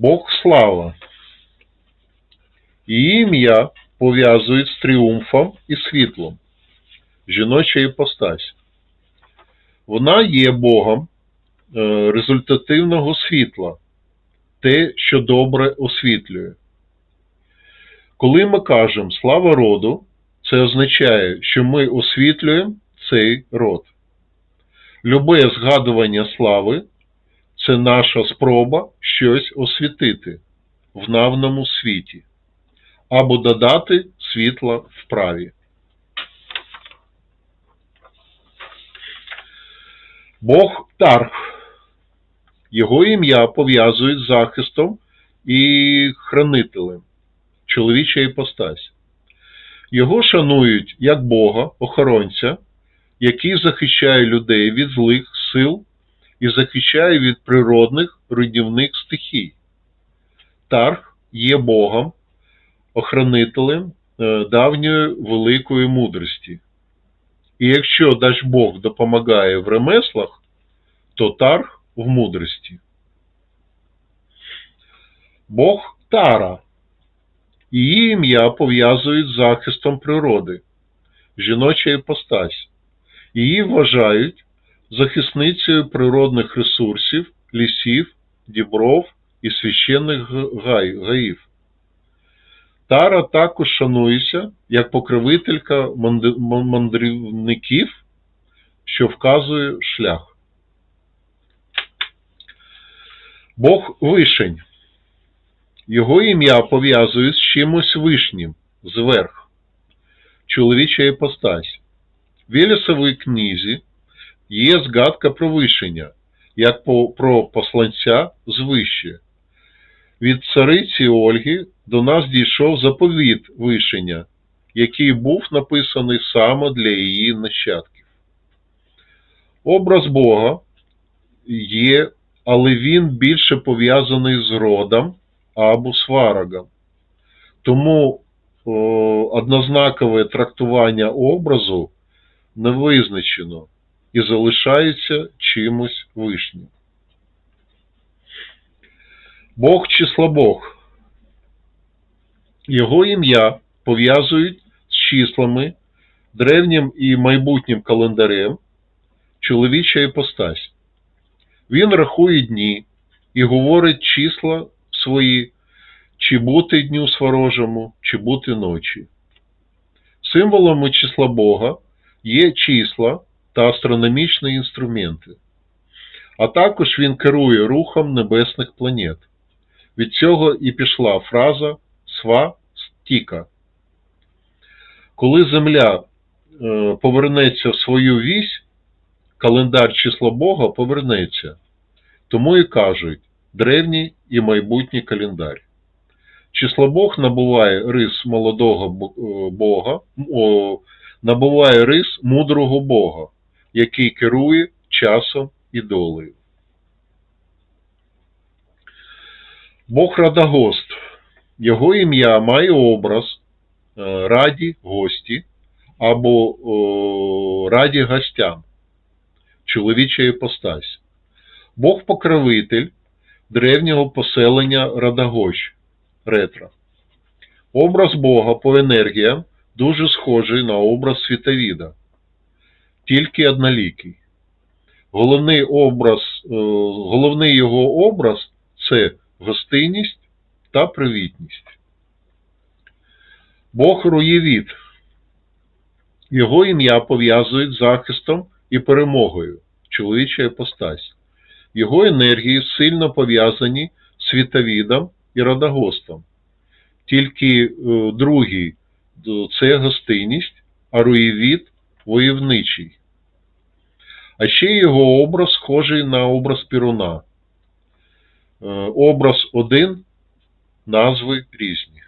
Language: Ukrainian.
Бог слава. Її ім'я пов'язують з тріумфом і світлом. Жіноча іпостась. Вона є Богом е, результативного світла, те, що добре освітлює. Коли ми кажемо слава роду, це означає, що ми освітлюємо цей род. Любе згадування слави це наша спроба щось освітити в навному світі або додати світла в праві. Бог Тарх. Його ім'я пов'язують з захистом і хранителем, чоловіча іпостась. Його шанують як Бога, охоронця, який захищає людей від злих сил і захищає від природних руйнівних стихій. Тарх є Богом, охранителем е, давньої великої мудрості. І якщо Дажбог допомагає в ремеслах, то Тарх в мудрості. Бог Тара. Її ім'я пов'язують з захистом природи, жіноча іпостась. Її вважають захисницею природних ресурсів, лісів, дібров і священних гаїв. Тара також шанується як покровителька мандрівників, що вказує шлях. Бог вишень. Його ім'я пов'язують з чимось вишнім, зверх, чоловіча іпостась. В Єлісовій книзі є згадка про вишення, як про посланця звище. Від цариці Ольги до нас дійшов заповіт вишення, який був написаний саме для її нащадків. Образ Бога є, але він більше пов'язаний з родом або сварогом. Тому о, однознакове трактування образу не визначено і залишається чимось вишнім. Бог числобог. Його ім'я пов'язують з числами, древнім і майбутнім календарем, чоловіча іпостась. Він рахує дні і говорить числа свої, чи бути дню сворожому, чи бути ночі. Символами числа Бога є числа та астрономічні інструменти, а також він керує рухом небесних планет. Від цього і пішла фраза сва стіка. Коли Земля е, повернеться в свою вісь, календар числа Бога повернеться. Тому і кажуть древній і майбутній календар. Число Бог набуває рис молодого е, Бога, набуває рис мудрого Бога, який керує часом і долею. Бог Радагост. Його ім'я має образ е, раді гості або о, раді гостям, чоловіча іпостась. Бог покровитель древнього поселення Радагощ, ретро. Образ Бога по енергіям дуже схожий на образ світовіда, тільки однолікий. Головний, образ, е, головний його образ це гостинність та привітність. Бог руєвід. Його ім'я пов'язують з захистом і перемогою, чоловіча іпостась. Його енергії сильно пов'язані з світовідом і радагостом. Тільки е, другий е, це гостинність, а руєвід войовничий. А ще його образ схожий на образ Піруна. Е, Образ один, назви різні.